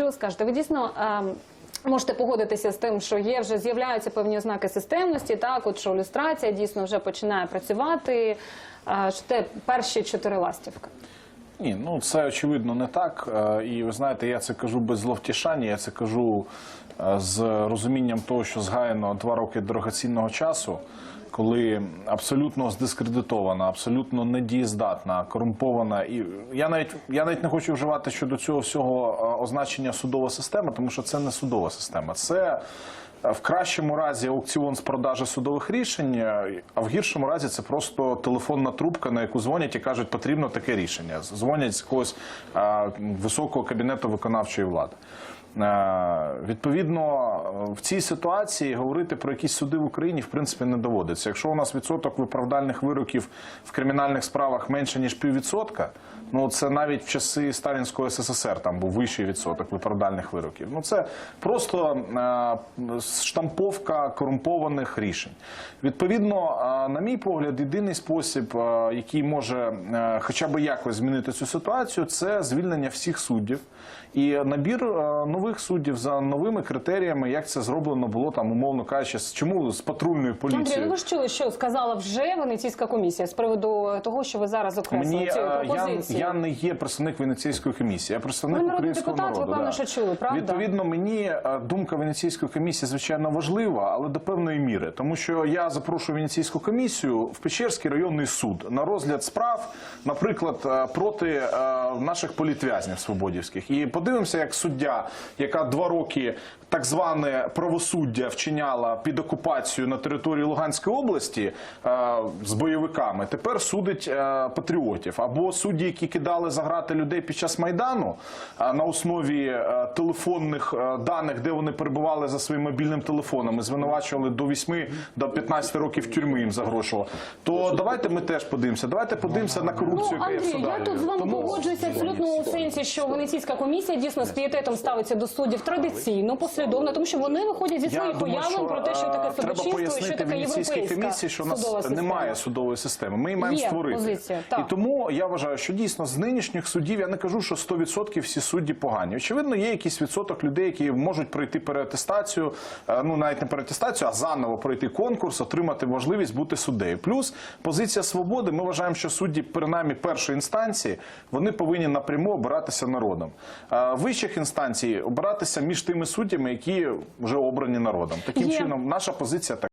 що скажете? Ви дійсно. ем, Можете погодитися з тим, що є вже з'являються певні ознаки системності, так от що ілюстрація дійсно вже починає працювати. е, Що те перші чотири ластівки. Ні, ну це очевидно не так. Е, І ви знаєте, я це кажу без зловтішання, я це кажу е, з розумінням того, що згаяно два роки дорогоцінного часу, коли абсолютно здискредитована, абсолютно недієздатна, корумпована. І я навіть я навіть не хочу вживати щодо цього всього е, означення судова система, тому що це не судова система. Це в кращому разі аукціон з продажа судових рішень, е, а в гіршому разі це просто телефонна трубка, на яку дзвонять і кажуть, потрібно таке рішення. Дзвонять з якогось е, високого кабінету виконавчої влади. Е, Відповідно, е, в цій ситуації говорити про якісь суди в Україні в принципі не доводиться. Якщо у нас відсоток виправдальних вироків в кримінальних справах менше ніж піввідсотка, ну це навіть в часи сталінського СССР там був вищий відсоток виправдальних вироків. Ну це просто е, штамповка корумпованих рішень. Відповідно, на мій погляд, єдиний спосіб, який може хоча б якось змінити цю ситуацію, це звільнення всіх суддів і набір е, нових суддів за новими критеріями, як це зроблено було там, умовно кажучи, з- чому з патрульною Андрій, поліцією. ну ви ж чули, що сказала вже Венеційська комісія з приводу того, що ви зараз окреслили цю е, я, пропозицію. я не є представник Венеційської комісії, я представник Ви українського депутат, ви, народу. певно, що чули, правда? Відповідно, мені е, думка Венеційської комісії звичайно важлива, але до певної міри, тому що я запрошую Венеційську комісію в Печерський районний суд на розгляд справ, наприклад, е, проти наших політв'язнів свободівських, і подивимося, як суддя, яка два роки так зване правосуддя вчиняла під окупацією на території Луганської області е, з бойовиками, тепер судить е, патріотів або судді, які кидали за грати людей під час майдану е, на основі е, телефонних е, даних, де вони перебували за своїм мобільним телефоном, і звинувачували до 8 до 15 років тюрми їм загрошувало. То давайте ми теж подивимося. Давайте подивимося на Ну, корупцію, яка є в Андрій, я тут з вами Тому- погоджуюся абсолютно у сенсі, що Венеційська комісія дійсно з пієтетом ставиться до суддів традиційно, послідовно, тому що вони виходять зі своїх уявлень про те, що таке е, судочинство і що пояснити таке європейська комісії, що у нас система. немає судової системи. Ми її маємо Є створити. позиція, так. І тому я вважаю, що дійсно з нинішніх судів я не кажу, що 100% всі судді погані. Очевидно, є якийсь відсоток людей, які можуть пройти переатестацію, е, ну навіть не переатестацію, а заново пройти конкурс, отримати можливість бути суддею. Плюс позиція свободи. Ми вважаємо, що судді, принаймні першої інстанції, вони повинні напряму обиратися народом. Е, Вищих інстанцій обиратися між тими суддями, які вже обрані народом. Таким Є. чином, наша позиція така.